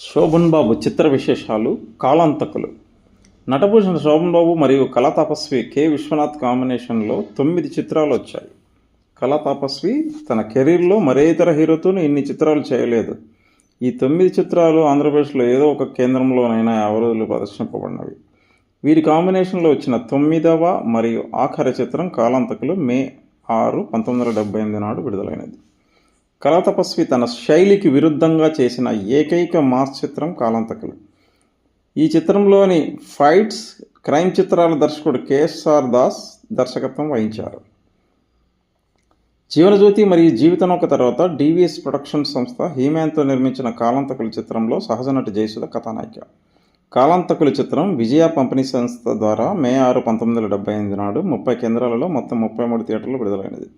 శోభన్ బాబు చిత్ర విశేషాలు కాలాంతకులు నటభూషణ శోభన్ బాబు మరియు కళాతపస్వి కె. విశ్వనాథ్ కాంబినేషన్లో తొమ్మిది చిత్రాలు వచ్చాయి. కళా తపస్వి తన కెరీర్లో మరే ఇతర హీరోతోనూ ఇన్ని చిత్రాలు చేయలేదు. ఈ తొమ్మిది చిత్రాలు ఆంధ్రప్రదేశ్లో ఏదో ఒక కేంద్రంలోనైనా యాభై రోజులు ప్రదర్శింపబడినవి. వీరి కాంబినేషన్లో వచ్చిన తొమ్మిదవ మరియు ఆఖరి చిత్రం కాలాంతకులు మే ఆరు పంతొమ్మిది వందల డెబ్బై ఎనిమిది నాడు విడుదలైనది. కళాతపస్వి తన శైలికి విరుద్ధంగా చేసిన ఏకైక మాస్ చిత్రం కాలంతకులు. ఈ చిత్రంలోని ఫైట్స్ క్రైమ్ చిత్రాల దర్శకుడు కేఎస్ఆర్ దాస్ దర్శకత్వం వహించారు. జీవనజ్యోతి మరియు జీవితనౌక తర్వాత డివిఎస్ ప్రొడక్షన్ సంస్థ హీమాన్తో నిర్మించిన కాలంతకులు చిత్రంలో సహజనటి జయసుధ కథానాయిక. కాలాంతకులు చిత్రం విజయ పంపిణీ సంస్థ ద్వారా మే ఆరు పంతొమ్మిది వందల డెబ్బై ఎనిమిది నాడు ముప్పై కేంద్రాలలో మొత్తం ముప్పై మూడు థియేటర్లు విడుదలైనది.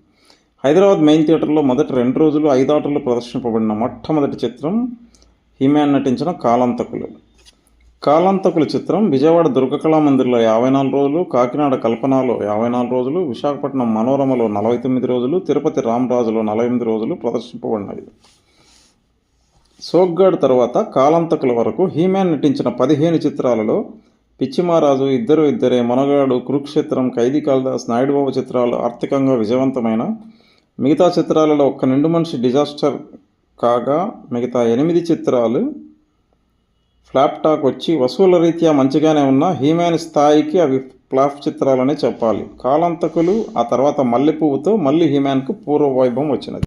హైదరాబాద్ మెయిన్ థియేటర్లో మొదటి రెండు రోజులు ఐదు ఆటలు ప్రదర్శింపబడిన మొట్టమొదటి చిత్రం హిమాన్ నటించిన కాలాంతకులు. కాలాంతకుల చిత్రం విజయవాడ దుర్గకళా మందిర్లో యాభై నాలుగు రోజులు కాకినాడ కల్పనలో యాభై నాలుగు రోజులు విశాఖపట్నం మనోరమలో నలభై తొమ్మిది రోజులు తిరుపతి రామరాజులో నలభై ఎనిమిది రోజులు ప్రదర్శింపబడినవి. సోగ్గాడ్ తర్వాత కాలాంతకుల వరకు హీమ్యాన్ నటించిన పదిహేను చిత్రాలలో పిచ్చిమారాజు ఇద్దరు ఇద్దరే మనగాడు కురుక్షేత్రం ఖైదీ కాళిదాస్ నాయుడుబాబు చిత్రాలు ఆర్థికంగా విజయవంతమైన మిగతా చిత్రాలలో ఒక్క నిండు మనిషి డిజాస్టర్ కాగా మిగతా ఎనిమిది చిత్రాలు ఫ్లాప్ టాక్ వచ్చి వసూల రీత్యా మంచిగానే ఉన్న హీమాన్ స్థాయికి అవి ఫ్లాప్ చిత్రాలనే చెప్పాలి. కాలంతకులు ఆ తర్వాత మల్లెపువ్వుతో మళ్ళీ హీమాన్కు పూర్వ వైభవం వచ్చినది.